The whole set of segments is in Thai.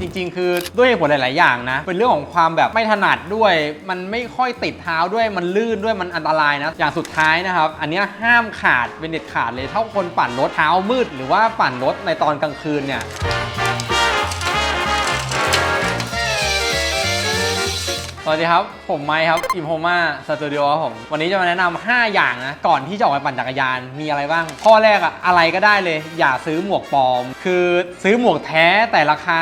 จริง ๆ คือด้วยเหตุผลหลาย ๆ อย่างนะ เป็นเรื่องของความแบบไม่ถนัดด้วย มันไม่ค่อยติดเท้าด้วย มันลื่นด้วย มันอันตรายนะ อย่างสุดท้ายนะครับ อันนี้ห้ามขาดเป็นเด็ดขาดเลย เท่าคนปั่นรถเท้ามืด หรือว่าปั่นรถในตอนกลางคืนเนี่ย สวัสดีครับ ผมไมค์ครับอิมโฮมาสตูดิโอครับผม วันนี้จะมาแนะนำ5อย่างนะ ก่อนที่จะออกไปปั่นจักรยาน มีอะไรบ้าง ข้อแรกอะอะไรก็ได้เลย อย่าซื้อหมวกปลอม คือซื้อหมวกแท้แต่ราคา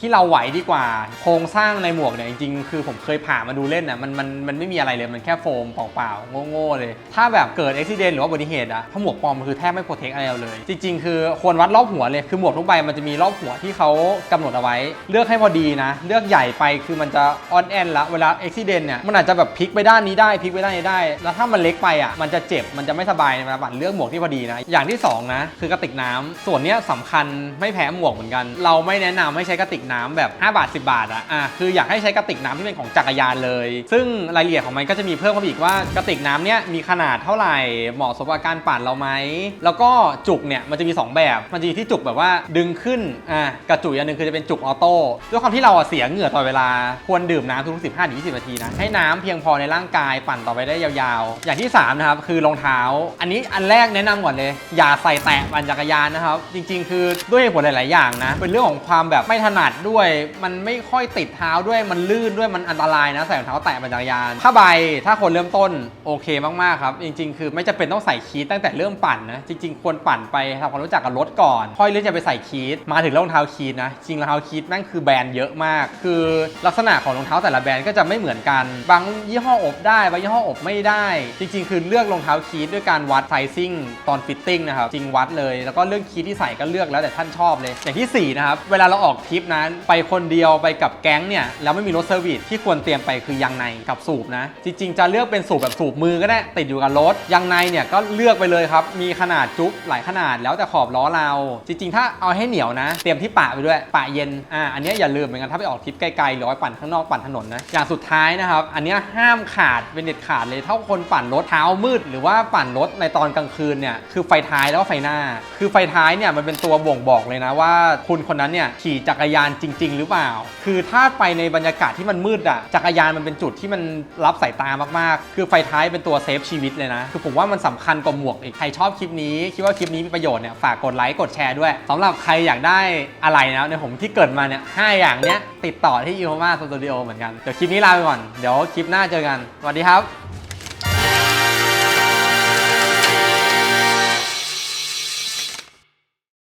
ที่เราไหวดีกว่า โครงสร้างในหมวกเนี่ย จริงๆ คือผมเคยผ่ามาดูเล่นนะมันมันมันไม่มีอะไรเลย มันแค่โฟมเปล่าๆ โง่ๆ เลย ถ้าแบบเกิดอุบิเหตุหรือว่าอุบัติเหตุอะถ้าหมวกปลอมมันคือแทบไม่โปรเทคอะไรเราเลย จริง ๆ คือควรวัดรอบหัวเลย คือหมวกทุกใบมันจะมีรอบหัวที่เขากำหนดเอาไว้ เลือกให้พอดีนะ เลือกใหญ่ไปคือมันจะออนแอนละเวลลาอุบิเหตุเนี่ยมันอาจจะแบบพลิกไปด้านนี้ได้พลิกไปด้านนี้ได้ แล้วถ้ามันเล็กไปอะมันจะเจ็บมันจะไม่สบายในเวลาปั่นเลือกหมวกที่พอดีนะอย่างที่สองนะคือกระติกน้ำส่วนเนี้ยสำคัญไม่แพ้หมวกเหมือนกัน เราไม่แนะนำให้ใช้กระติกน้ำแบบ 5 บาท 10 บาทอะอะคืออยากให้ใช้กระติกน้ำที่เป็นของจักรยานเลย ซึ่งรายละเอียดของมันก็จะมีเพิ่มเข้าไปอีกว่ากระติกน้ำเนี้ยมีขนาดเท่าไหร่เหมาะสมกับการปั่นเราไหมแล้วก็จุกเนี่ยมันจะมี 2 แบบ มันจะมีที่จุกแบบว่าดึงขึ้นอะกับจุกอย่างหนึ่งคือจะเป็นจุกออโต้ด้วยความที่เราเสียเหงื่อตลอดเวลาควรดื่มน้ำทุกๆ15 20 นาทีนะ ให้น้ำเพียงพอในร่างกายปั่นต่อไปได้ยาวๆ อย่างที่สามนะครับ คือรองเท้า อันนี้อันแรกแนะนำก่อนเลย อย่าใส่แตะปั่นจักรยานนะครับ จริง ๆ คือด้วยเหตุผลหลาย ๆ อย่างนะ เป็นเรื่องของความแบบไม่ถนัดด้วย มันไม่ค่อยติดเท้าด้วย มันลื่นด้วย มันอันตรายนะ ใส่รองเท้าแตะปั่นจักรยาน ผ้าใบ ถ้าคนเริ่มต้นโอเคมากๆ ครับ จริง ๆ คือไม่จะเป็นต้องใส่คีทตั้งแต่เริ่มปั่นนะ จริง ๆ ควรปั่นไปทำความรู้จักกับรถก่อน ค่อยเลือกจะไปใส่คีทมาถึงรองเท้าคีทนะ จริงรองเท้าคีทแม่งคือแบรนด์เยอะมาก คือลักษณะของรองเท้าแต่ละแบรนด์ก็จะะไม่เหมือนกัน บางยี่ห้ออบได้ บางยี่ห้ออบไม่ได้ จริง ๆ คือเลือกรองเท้าคีทด้วยการวัดไซซิ่งตอนฟิตติ้งนะครับ จริงวัดเลย แล้วก็เรื่องคีทที่ใส่ก็เลือกแล้วแต่ท่านชอบเลย อย่างที่สี่นะครับ เวลาเราออกทริปนะไปคนเดียวไปกับแก๊งเนี่ย แล้วไม่มีรถเซอร์วิสที่ควรเตรียมไปคือยางในกับสูบนะ จริง ๆ จะเลือกเป็นสูบแบบสูบมือก็ได้ ติดอยู่กับรถ ยางในเนี่ยก็เลือกไปเลยครับ มีขนาดจุ๊บหลายขนาดแล้วแต่ขอบล้อเรา จริง ๆ ถ้าเอาให้เหนียวนะ เตรียมที่ปะไปด้วย ปะเย็น อ่า อันนี้อย่าลืมเหมือนกันถ้าไปออกทริปไกลๆหรือว่าปั่นข้างนอกปั่นถนนนะอย่างสุดท้ายนะครับ อันนี้ห้ามขาดเป็นเด็ดขาดเลยถ้าคนปั่นรถเท้ามืด หรือว่าปั่นรถในตอนกลางคืนเนี่ยคือไฟท้ายแล้วก็ไฟหน้า คือไฟท้ายเนี่ยมันเป็นตัวบ่งบอกเลยนะว่า คุณคนนั้นเนี่ยขี่จักรยานจริง ๆ หรือเปล่า คือถ้าไปในบรรยากาศที่มันมืดอะจักรยานมันเป็นจุดที่มันรับสายตามากๆ คือไฟท้ายเป็นตัวเซฟชีวิตเลยนะคือผมว่ามันสำคัญกว่าหมวกอีกใครชอบคลิปนี้คิดว่าคลิปนี้มีประโยชน์เนี่ยฝากกดไลค์กดแชร์ด้วยสำหรับใครอยากได้อะไรนะในผมที่เกิดมาเนี่ยห้าอย่างเนี้ยติดต่อที่ e ีโ m มาสตูดิโอเหมือนกันเดี๋ยวคลิปนี้ลาไปก่อน เดี๋ยวคลิปหน้าเจอกันสวัสดีครับ